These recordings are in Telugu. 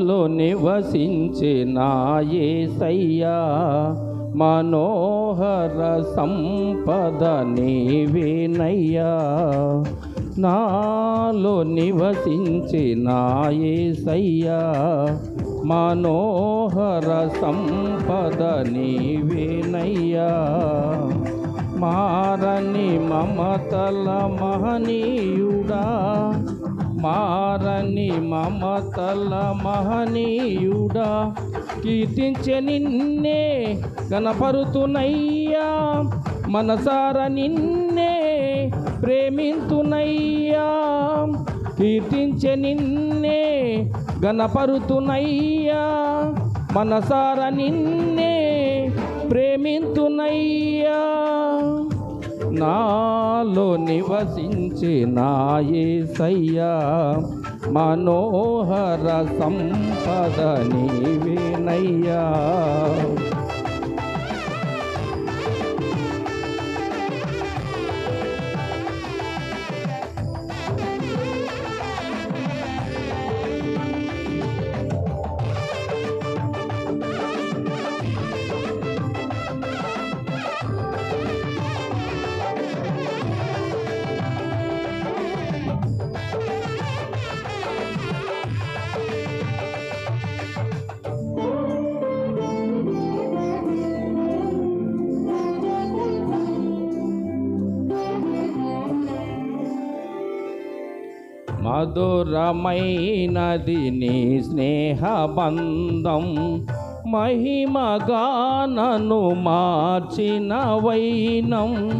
నాలో నివసించిన సయ్యా. మనోహర సంపద నీవేనయ్యా నాలో నివసించిన సయ్యా. మనోహర సంపద నీవేనయ్యా మారని మమతల మహనీయుడా. మారని మమతల మహనీయుడా కీర్తించే నిన్నే గణపరుతునయ్యా మనసార నిన్నే ప్రేమింతునయ్యా కీర్తించే నిన్నే గణపరుతునయ్యా మనసార నిన్నే ప్రేమింతునయ్యా. నాలో నివసించి నాయసయ్యా మనోహర సంపద నీవేనయ్యా. మధురమైనది నీ స్నేహబంధం. మహిమగానను మార్చిన వైనం.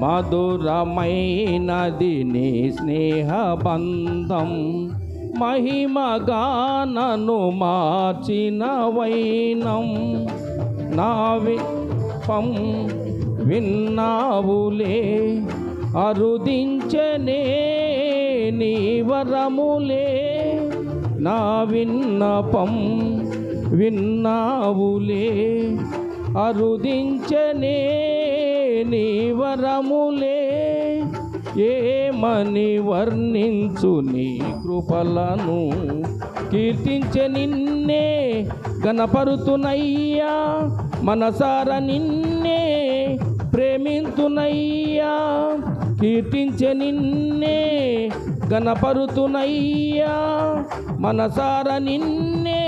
మధురమైనది నీ స్నేహబంధం. మహిమగానను మార్చిన వైనం. నావి పం విన్నావులే అరుదించనే నీ వరములే నా విన్నపం విన్నావులే. అరుదించనే నీ వరములే ఏమని వర్ణించు నీ కృపలను? కీర్తించే నిన్నే గణపరుతునయ్యా మనసార నిన్నే ప్రేమింతునయ్యా. కీర్తించే నిన్నే గణపరుతునయ్యా మనసార నిన్నే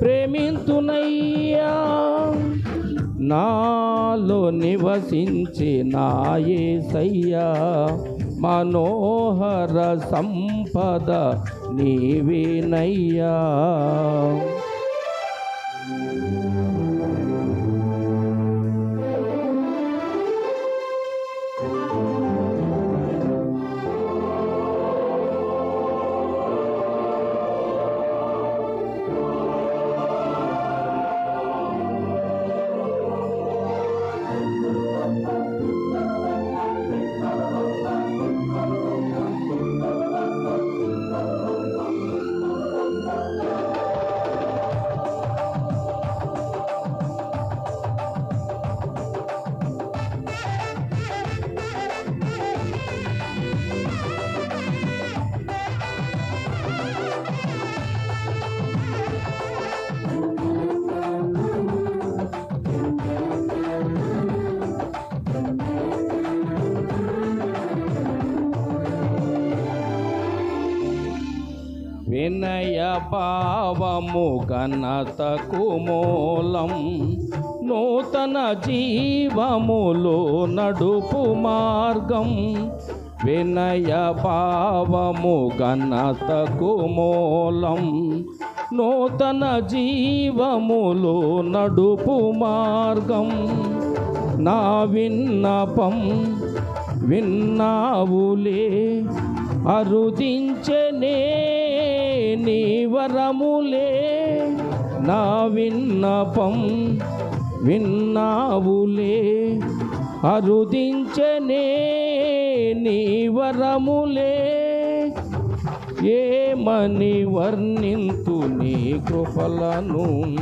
ప్రేమింతునయ్యా నాలో నివసించి నాయసయ్యా మనోహర సంపద నీవేనయ్యా. వినయ భావము ఘనతకు మూలం. నూతన జీవములు నడుపు మార్గం. వినయ భావము ఘనతకు మూలం. నూతన జీవములు నడుపు మార్గం. నా విన్నపం విన్నావులే. అరుదించనే నీ వరములే. నా విన్నపం విన్నావులే. అరుదించనే నీ వరములే. ఏమని వర్ణింతు నీ కృపలను?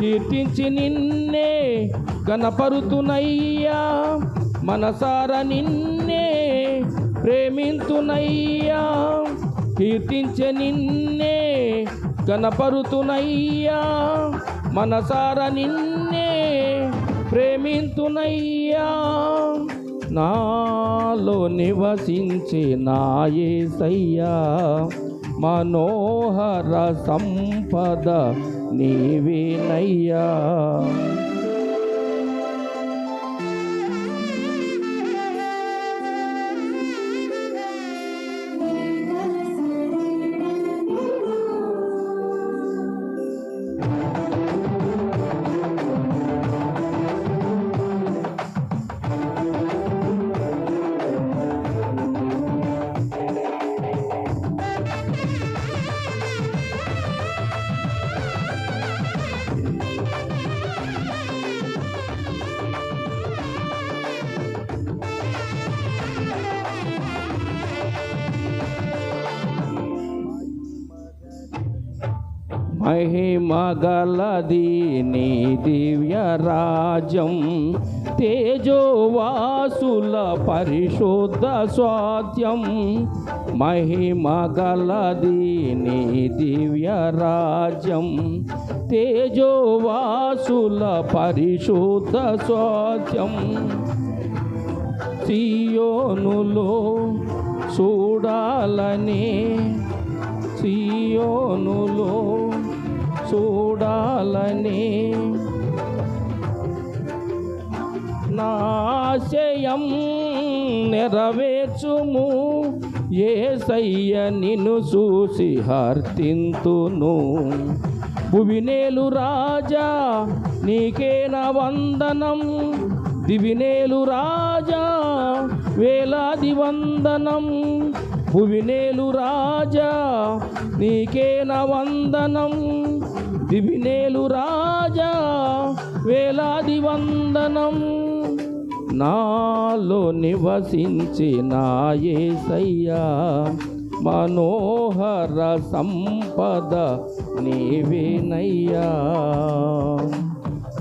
కీర్తించి నిన్నే గణపరుతునయ్యా మనసార నిన్నే ప్రేమింతునయ్యా కీర్తించే నిన్నే కనపరుతునయ్యా మనసార నిన్నే ప్రేమింతునయ్యా. నాలో నివసించే నాయసయ్యా మనోహర సంపద నీవేనయ్యా. మహిమగలది నీ దివ్య తేజోవాసుల పరిశుద్ధ స్వాద్యం మహిమగలది నీ దివ్య రాజ్యం. తేజోవాసుల పరిశుద్ధ స్వాద్యం సియోనులో చూడాలని సియోనులో చూడాలని నాశయం నెరవేర్చుము. ఏసయ్య నిన్ను చూసి హర్తింతును. భువినేలు రాజా నీకేన వందనం. దివినేలు రాజా వేలాది వందనం భువినేలు రాజా నీకేన వందనం. దివినేలు రాజా వేలాది వందనం. నాలో నివసించి నాయసయ్యా మనోహర సంపద నీవేనయ్యా.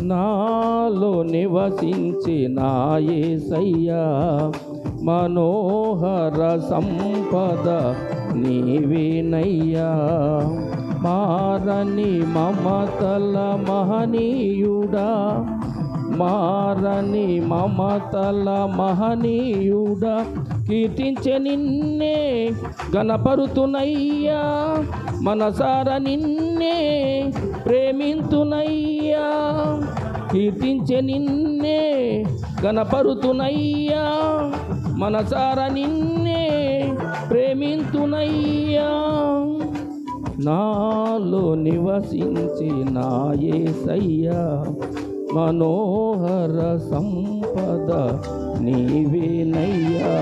నాలో నివసించి నాయసయ్యా మనోహర సంపద నీవేనయ్యా. మారని మమతల మహనీయుడా. మారని మమతల మహనీయుడా. కీర్తించే నిన్నే గణపరుతునయ్యా. మనసార నిన్నే ప్రేమింతునయ్యా. కీర్తించే నిన్నే గణపరుతునయ్యా. మనసార నిన్నే ప్రేమింతునయ్యా. నాలో నివసించి నాయసయ్యా మనోహర సంపద నీవేనయ్యా.